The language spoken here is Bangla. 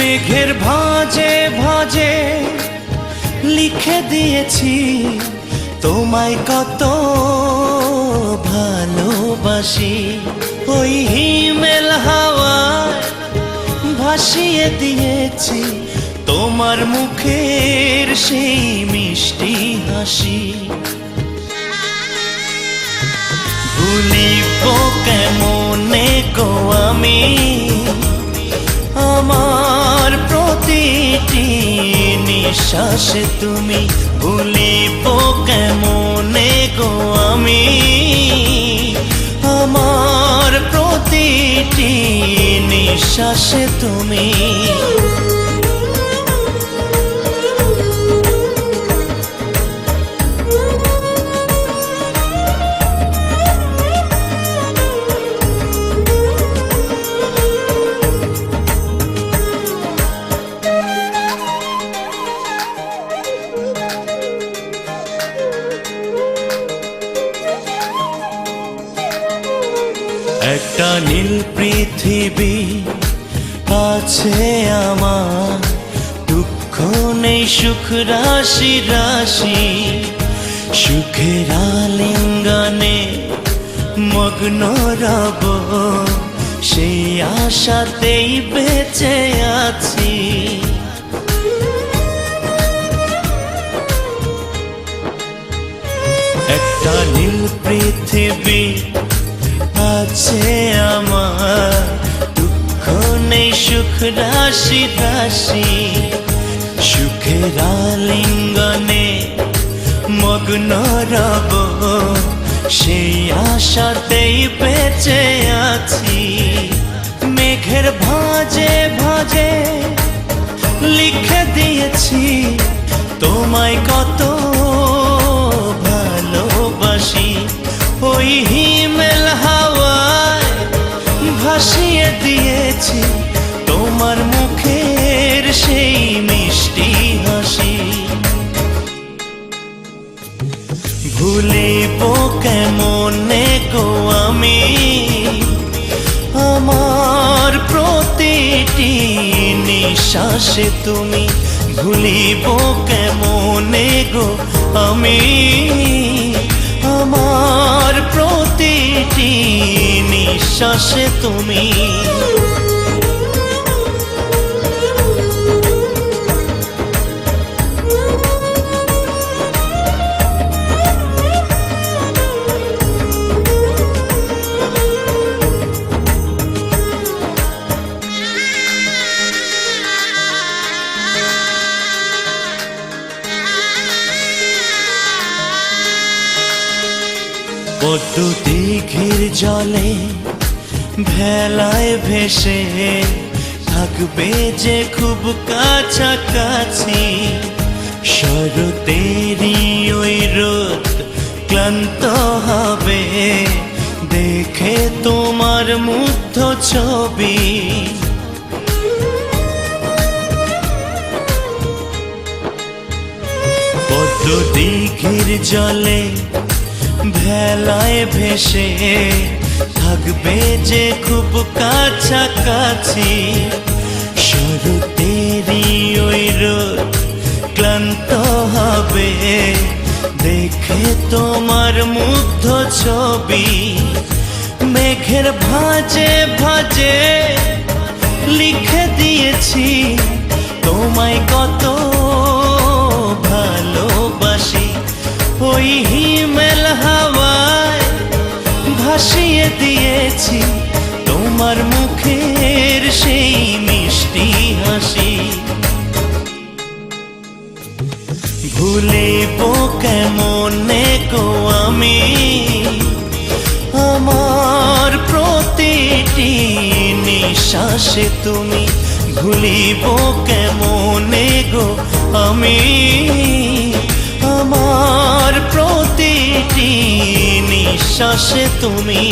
মেঘের ভাজে ভাজে লিখে দিয়েছি, তোমায় কত ভালোবাসি। ওই হিমেল হাওয়ায় ভাসিয়ে দিয়েছি, তোমার মুখের সেই মিষ্টি হাসি। ভুলিব কেমনে গো আমি? নিঃশ্বাসে তুমি ভুলিব কেমনে গো আমি? আমার প্রতিটি নিঃশ্বাসে তুমি একটা নীল পৃথিবী আছে আমার। দুঃখ নেই, সুখ রাশি রাশি। সুখের আলিঙ্গনে মগ্ন রব। সেই আশাতেই বেঁচে আছি। একটা নীল পৃথিবী আছে আমার। দুঃখ নেই সুখ রাশি রাশি। সুখের আলিঙ্গনে মগ্ন রব। সেই আশাতেই বেঁচে সেই মিষ্টি হাসি। ভুলিব কেমনে গো আমি? আমার প্রতিটি নিঃশ্বাসে তুমি ভুলিব কেমনে গো আমি? আমার প্রতিটি নিঃশ্বাসে তুমি পদ্ম দিঘির জলে ভেলায় ভেসে থাকবে যে খুব কাছাকাছি। শরতেরই ওই রোদ ক্লান্ত হবে। দেখে তোমার মুগ্ধ ছবি। পদ্ম দিঘির জলে ভেলায় ভেসে থাকবে যে খুব কাছাকাছি। শরতেরই ওই রোদ ক্লান্ত হবে। দেখে তোমার মুগ্ধ ছবি, মেঘের ভাজে ভাজে লিখে দিয়েছি। তোমায় কত সেই মিষ্টি হাসি। ভুলিব কেমনে গো আমি? আমার প্রতিটি নিঃশ্বাসে তুমি ভুলিব কেমনে গো আমি? আমার প্রতিটি নিঃশ্বাসে তুমি